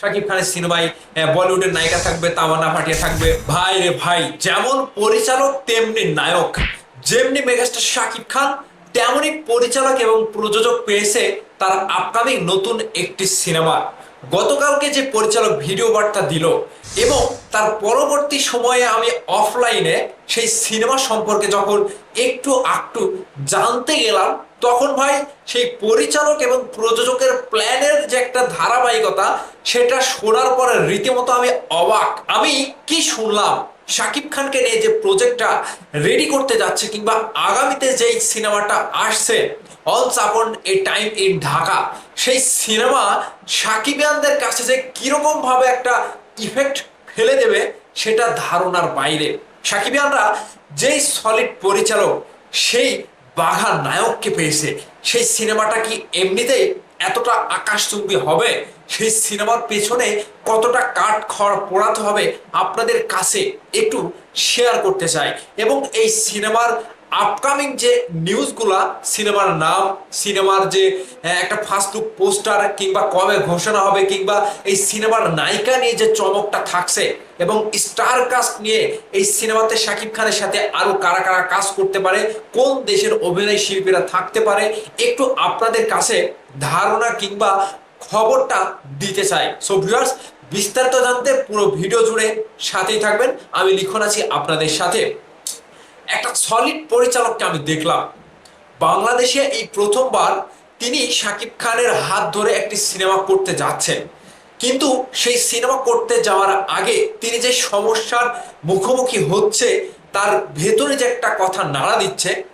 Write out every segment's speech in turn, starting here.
শাকিব খানের সিনেমায় বলিউডের নায়িকা থাকবে, তামান্না ভাটিয়া থাকবে। ভাই রে ভাই, যেমন পরিচালক, তেমনি নায়ক। যেমনি মেগাস্টার শাকিব খান তেমনই পরিচালক এবং প্রযোজক পেয়েছে তার আপকামিং নতুন একটি সিনেমা। গতকালকে যে পরিচালক ভিডিও বার্তা দিল এবং তার পরবর্তী সময়ে আমি অফলাইনে সেই সিনেমা সম্পর্কে যখন একটু আকটু জানতে গেলাম, তখন ভাই সেই পরিচালক এবং প্রযোজকের প্ল্যানের যে একটা ধারাবাহিকতা, সেটা শোনার পরে রীতিমতো আমি অবাক। আমি কি শুনলাম? শাকিব খানকে নিয়ে যে প্রজেক্টটা রেডি করতে যাচ্ছে কিংবা আগামীতে যেই সিনেমাটা আসছে অলস আপন এ টাইম ইন ঢাকা। সেই সিনেমা সাকিবিয়ানদের কাছে যে কীরকম ভাবে একটা ইফেক্ট ফেলে দেবে, সেটা ধারণার বাইরে। সাকিবিয়ানরা যেই সলিড পরিচালক, সেই বাঘা নায়ককে পেয়েছে। সেই সিনেমাটা কি এমনিতেই এতটা আকাশচুম্বী হবে? সেই সিনেমার পেছনে কতটা কাঠ খড় পোড়াতে হবে আপনাদের কাছে একটু শেয়ার করতে চাই। এবং এই সিনেমার আপকামিং যে নিউজগুলা সিনেমার নাম সিনেমার যে একটা ফার্স্ট লুক পোস্টার কিংবা কবে ঘোষণা হবে কিংবা এই সিনেমার নায়িকা নিয়ে যে চমকটা থাকছে এবং স্টার কাস্ট নিয়ে এই সিনেমাতে শাকিব খানের সাথে আরও কারা কারা কাজ করতে পারে, কোন দেশের অভিনয় শিল্পীরা থাকতে পারে, একটু আপনাদের কাছে ধারণা কিংবা খবরটা দিতে চাই। সো ভিউয়ার্স বিস্তারিত জানতে পুরো ভিডিও জুড়ে সাথেই থাকবেন। আমি লিখন আছি আপনাদের সাথে। একটা সলিড পরিচালককে আমি দেখলাম। বাংলাদেশে এই প্রথমবার তিনি শাকিব খানের হাত ধরে একটি সিনেমা করতে যাচ্ছেন। কিন্তু সেই সিনেমা করতে যাওয়ার আগে তিনি যে সমস্যার মুখোমুখি হচ্ছে, তার ভেতরে যে একটা কথা নাড়া দিচ্ছে,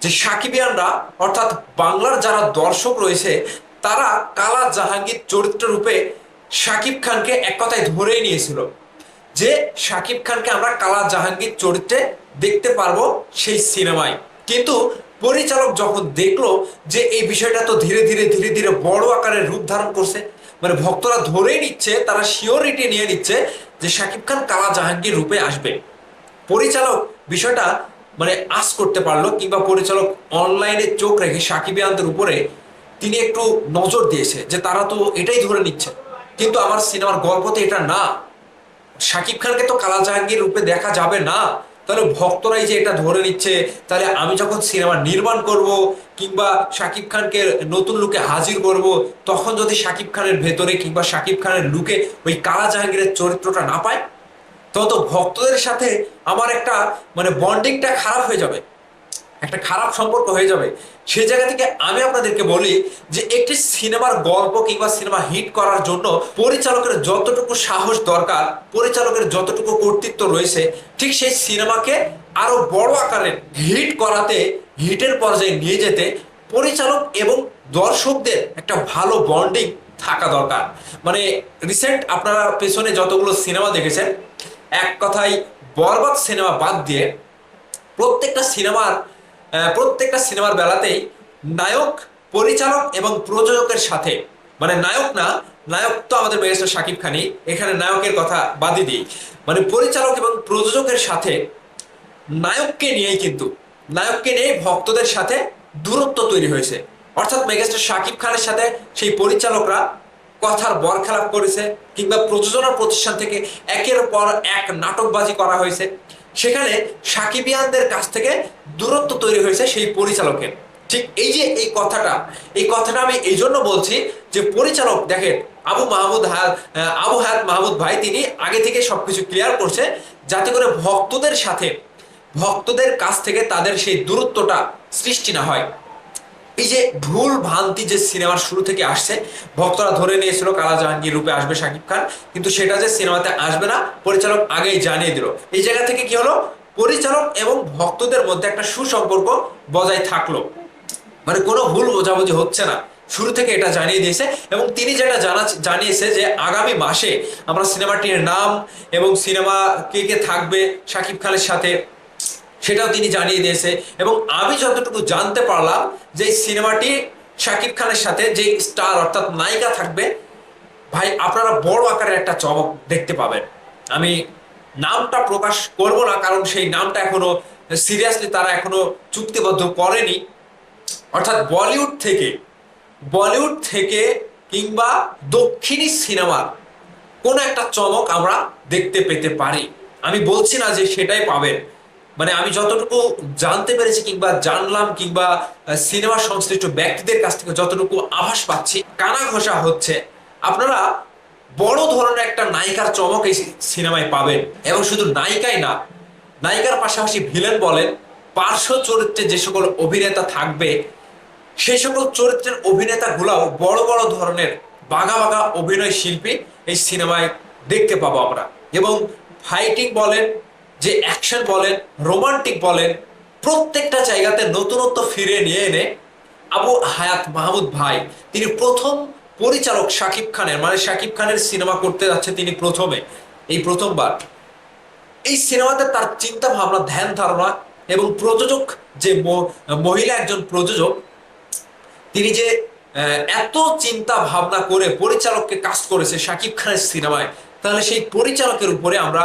যে সাকিবিয়ানরা, অর্থাৎ বাংলার যারা দর্শক রয়েছে, তারা কালা জাহাঙ্গীর চরিত্র রূপে শাকিব খানকে এক কথায় ধরেই নিয়েছিল। যে শাকিব খানকে আমরা কালা জাহাঙ্গীর চরিত্রে দেখতে পারব সেই সিনেমায়। কিন্তু পরিচালক যখন দেখল যে এই বিষয়টা তো ধীরে ধীরে ধীরে ধীরে বড় আকারের রূপ ধারণ করছে মানে ভক্তরা ধরেই নিচ্ছে, তারা শিওরিটি নিয়ে নিচ্ছে যে শাকিব খান কালা জাহাঙ্গীর রূপে আসবে। পরিচালক বিষয়টা মানে আস করতে পারল কিংবা পরিচালক অনলাইনে চোখ রেখে সাকিব সাকিবিয়ানদের উপরে তিনি একটু নজর দিয়েছে যে তারা তো এটাই ধরে নিচ্ছে। কিন্তু আমার সিনেমার গল্পতে এটা না। শাকিব খানকে তো কালা জাহাঙ্গীর রূপে দেখা যাবে না। তাহলে ভক্তরাই যে এটা ধরে নিচ্ছে, তাহলে আমি যখন সিনেমা নির্মাণ করব কিংবা শাকিব খানকে নতুন লুকে হাজির করব, তখন যদি শাকিব খানের ভেতরে কিংবা শাকিব খানের লুকে ওই কালা জাহাঙ্গীরের চরিত্রটা না পায় তত ভক্তদের সাথে আমার একটা মানে বন্ডিংটা খারাপ হয়ে যাবে। একটা খারাপ সম্পর্ক হয়ে যাবে। সেই জায়গা থেকে আমি আপনাদেরকে বলি যে একটি সিনেমার গল্প কিংবা সিনেমা হিট করার জন্য পরিচালকের যতটুকু সাহস দরকার, পরিচালকের যতটুকু কর্তৃত্ব রয়েছে, ঠিক সেই সিনেমাকে আরও বড় আকারে হিট করাতে, হিটের পর্যায়ে নিয়ে যেতে পরিচালক এবং দর্শকদের একটা ভালো বন্ডিং থাকা দরকার। মানে রিসেন্ট আপনারা পেছনে যতগুলো সিনেমা দেখেছেন, এক কথায় বরবাদ সিনেমা বাদ দিয়ে প্রত্যেকটা সিনেমার প্রত্যেকটা সিনেমার বেলাতেই নায়ক, পরিচালক এবং প্রযোজকের সাথে। মানে নায়ক না, নায়ক তো আমাদের মেগাস্টার শাকিব খানি এখানে নায়কের কথা বাদই দিই। মানে পরিচালক এবং প্রযোজকের সাথে, নায়ককে নিয়েই কিন্তু, নায়ককে নিয়ে ভক্তদের সাথে দূরত্ব তৈরি হয়েছে। অর্থাৎ মেগাস্টার শাকিব খানের সাথে সেই পরিচালকরা কথার বরখেলাপ করেছে, কিংবা প্রযোজনা প্রতিষ্ঠান থেকে একের পর এক নাটকবাজি করা হয়েছে। সেখানে সাকিবিয়ানদের কাছ থেকে দূরত্ব তৈরি হয়েছে সেই পরিচালকের। ঠিক এই যে এই কথাটা এই কথাটা আমি এই জন্য বলছি যে পরিচালক, দেখেন, আবু মাহমুদ হাত আবু হায়াত মাহমুদ ভাই, তিনি আগে থেকে সবকিছু ক্লিয়ার করছে, যাতে করে ভক্তদের সাথে, ভক্তদের কাছ থেকে তাদের সেই দূরত্বটা সৃষ্টি না হয়। এই যে ভুল ভ্রান্তি যে সিনেমার শুরু থেকে আসছে, ভক্তরা ধরে নিয়েছিল কালা জাহাঙ্গীর রূপে আসবে শাকিব খান, কিন্তু সেটা যে সিনেমাতে আসবে না, পরিচালক আগেই জানিয়ে দিল। এই জায়গা থেকে কি হলো? পরিচালক এবং ভক্তদের মধ্যে একটা সুসম্পর্ক বজায় থাকল। মানে কোনো ভুল বোঝাবুঝি হচ্ছে না। শুরু থেকে এটা জানিয়ে দিয়েছে এবং তিনি যেটা জানা জানিয়েছে যে আগামী মাসে আমরা সিনেমাটির নাম এবং সিনেমা কে কে থাকবে শাকিব খানের সাথে সেটাও তিনি জানিয়ে দিয়েছে। এবং আমি যতটুকু জানতে পারলাম যে সিনেমাটি শাকিব খানের সাথে যে স্টার অর্থাৎ নায়িকা থাকবে, ভাই আপনারা বড় আকারের একটা চমক দেখতে পাবেন। আমি নামটা প্রকাশ করব না, কারণ সেই নামটা এখনও সিরিয়াসলি তারা এখনও চুক্তিবদ্ধ করেনি। অর্থাৎ বলিউড থেকে বলিউড থেকে কিংবা দক্ষিণী সিনেমার কোনো একটা চমক আমরা দেখতে পেতে পারি। আমি বলছি না যে সেটাই পাবেন। মানে আমি যতটুকু জানতে পেরেছি কিংবা জানলাম কিংবা সিনেমা সংশ্লিষ্ট ব্যক্তিদের কাছ থেকে যতটুকু আভাস পাচ্ছি কানা ঘষা হচ্ছে, আপনারা বড় ধরনের একটা নায়িকার চমক এই সিনেমায় পাবেন। এবং শুধু নায়িকাই না, নায়িকার পাশাপাশি ভিলেন বলেন, পার্শ্ব চরিত্রে যে সকল অভিনেতা থাকবে সেই সকল চরিত্রের অভিনেতাগুলাও বড় বড় ধরনের বাঘা বাঘা অভিনয় শিল্পী এই সিনেমায় দেখতে পাবো আমরা। এবং ফাইটিং বলেন যে অ্যাকশন বলেন রোমান্টিক বলেন, প্রত্যেকটা জায়গাতে নতুনত্ব ফিরে নিয়ে এনে আবু হায়াত মাহমুদ ভাই, তিনি প্রথম পরিচালক শাকিব খানের মানে শাকিব খানের সিনেমা করতে যাচ্ছে তিনি প্রথমে, এই প্রথমবার। এই সিনেমাতে তার চিন্তা ভাবনা, ধ্যান ধারণা এবং প্রযোজক যে মহিলা একজন প্রযোজক, তিনি যে এত চিন্তা ভাবনা করে পরিচালককে কাজ করেছে শাকিব খানের সিনেমায়, তাহলে সেই পরিচালকের উপরে আমরা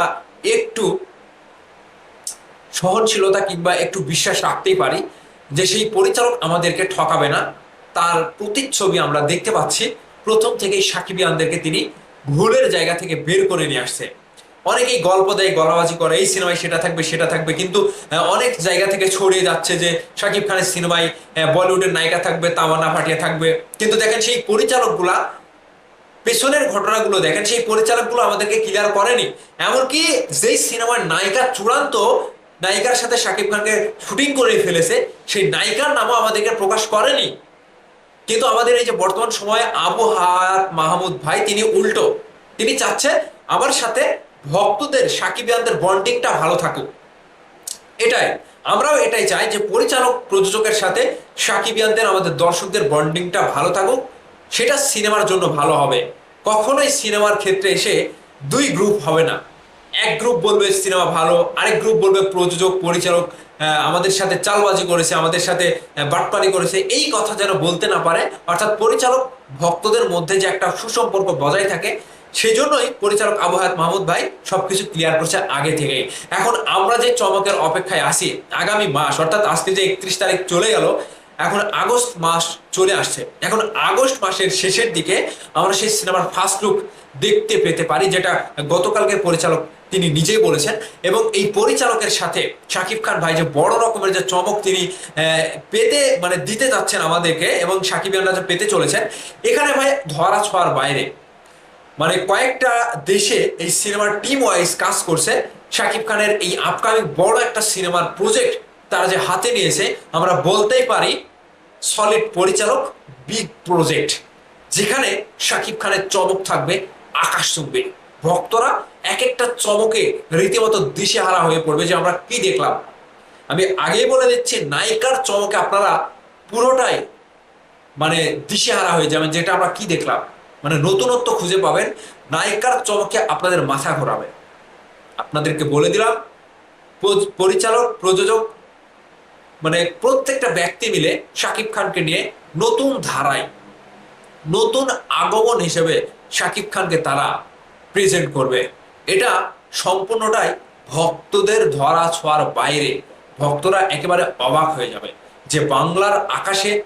একটু সহনশীলতা কিংবা একটু বিশ্বাস রাখতেই পারি যে সেই পরিচালক আমাদেরকে ঠকাবে না। তার প্রতিচ্ছবি আমরা দেখতে পাচ্ছি। প্রথম থেকেই সাকিবিয়ানদেরকে তিনি ভুলের জায়গা থেকে বের করে নিয়ে আসছে। অনেকেই গল্প দেয়, গলাবাজি করে, এই সিনেমায় সেটা থাকবে সেটা থাকবে, কিন্তু অনেক জায়গা থেকে ছড়িয়ে যাচ্ছে যে শাকিব খানের সিনেমায় বলিউডের নায়িকা থাকবে, তামান্না ভাটিয়া থাকবে। কিন্তু দেখেন সেই পরিচালকগুলা, পেছনের ঘটনাগুলো দেখেন, সেই পরিচালকগুলো আমাদেরকে ক্লিয়ার করেনি। এমনকি যেই সিনেমার নায়িকা চূড়ান্ত নায়িকার সাথে শাকিব খানকে শুটিং করে ফেলেছে, সেই নায়িকার নামও আমাদেরকে প্রকাশ করেনি। কিন্তু আমাদের এই যে বর্তমান সময়ে আবু হায়াত মাহমুদ ভাই, তিনি উল্টো। তিনি চাচ্ছে আমার সাথে ভক্তদের, সাকিবিয়ানদের বন্ডিংটা ভালো থাকুক। এটাই। আমরাও এটাই চাই যে পরিচালক, প্রযোজকের সাথে সাকিবিয়ানদের, আমাদের দর্শকদের বন্ডিংটা ভালো থাকুক। সেটা সিনেমার জন্য ভালো হবে। কখনোই সিনেমার ক্ষেত্রে এসে দুই গ্রুপ হবে না। এক গ্রুপ বলবে সিনেমা ভালো, আরেক গ্রুপ বলবে প্রযোজক, পরিচালক আমাদের সাথে চালবাজি করেছে, আমাদের সাথে বাটপানি করেছে। এই কথা যেন বলতে না পারে, অর্থাৎ পরিচালক ভক্তদের মধ্যে যে একটা সুসম্পর্ক বজায় থাকে, সেজন্যই পরিচালক আবু মাহমুদ ভাই সবকিছু ক্লিয়ার করছে আগে থেকেই। এখন আমরা যে চমকের অপেক্ষায় আছি, আগামী মাস, অর্থাৎ আজকে যে একত্রিশ তারিখ চলে গেল, এখন আগস্ট মাস চলে আসছে। এখন আগস্ট মাসের শেষের দিকে আমরা সেই সিনেমার ফার্স্ট লুক দেখতে পেতে পারি, যেটা গতকালকে পরিচালক তিনি নিজেই বলেছেন এবং এই পরিচালকের সাথে শাকিব খান ভাই যে বড় রকমের যে চমক তিনি পেতে মানে দিতে যাচ্ছেন আমাদেরকে এবং সাকিব যে পেতে চলেছেন, এখানে ভাই ধরা ছোঁয়ার বাইরে। মানে কয়েকটা দেশে এই সিনেমার টিম ওয়াইজ কাজ করছে। শাকিব খানের এই আপকামিং বড় একটা সিনেমার প্রজেক্ট তারা যে হাতে নিয়েছে, আমরা বলতেই পারি সলিড পরিচালক বিগ প্রজেক্ট যেখানে শাকিব খানের চমক থাকবে, আকাশ চুম্বে। ভক্তরা এক একটা চমকে রীতিমতো দিশেহারা হয়ে পড়বে যে আমরা কি দেখলাম। আমি আগেই বলে দিচ্ছি, নায়িকার চমকে আপনারা পুরোটাই মানে দিশেহারা হয়ে যাবেন, যেটা আমরা কি দেখলাম। মানে নতুনত্ব খুঁজে পাবেন, নায়িকার চমকে আপনাদের মাথা ঘোরাবে। আপনাদেরকে বলে দিলাম পরিচালক, প্রযোজক মানে প্রত্যেকটা ব্যক্তি মিলে শাকিব খানকে নিয়ে নতুন ধারায়, নতুন আগমন হিসেবে শাকিব খানকে তারা প্রেজেন্ট করবে। এটা সম্পূর্ণটাই ভক্তদের ধরা ছোঁয়ার বাইরে। ভক্তরা একেবারে অবাক হয়ে যাবে যে বাংলার আকাশে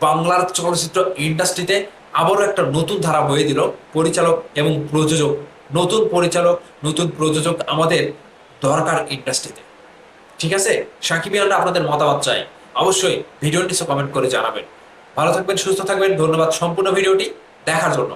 বাংলার চলচ্চিত্র ইন্ডাস্ট্রিতে আবারও একটা নতুন ধারা বয়ে দিল পরিচালক এবং প্রযোজক। নতুন পরিচালক, নতুন প্রযোজক আমাদের দরকার ইন্ডাস্ট্রিতে। ঠিক আছে? সাকিব সাকিবিয়ানরা আপনাদের মতামত চাই। অবশ্যই ভিডিও নিচে কমেন্ট করে জানাবেন। ভালো থাকবেন, সুস্থ থাকবেন। ধন্যবাদ সম্পূর্ণ ভিডিওটি দেখার জন্য।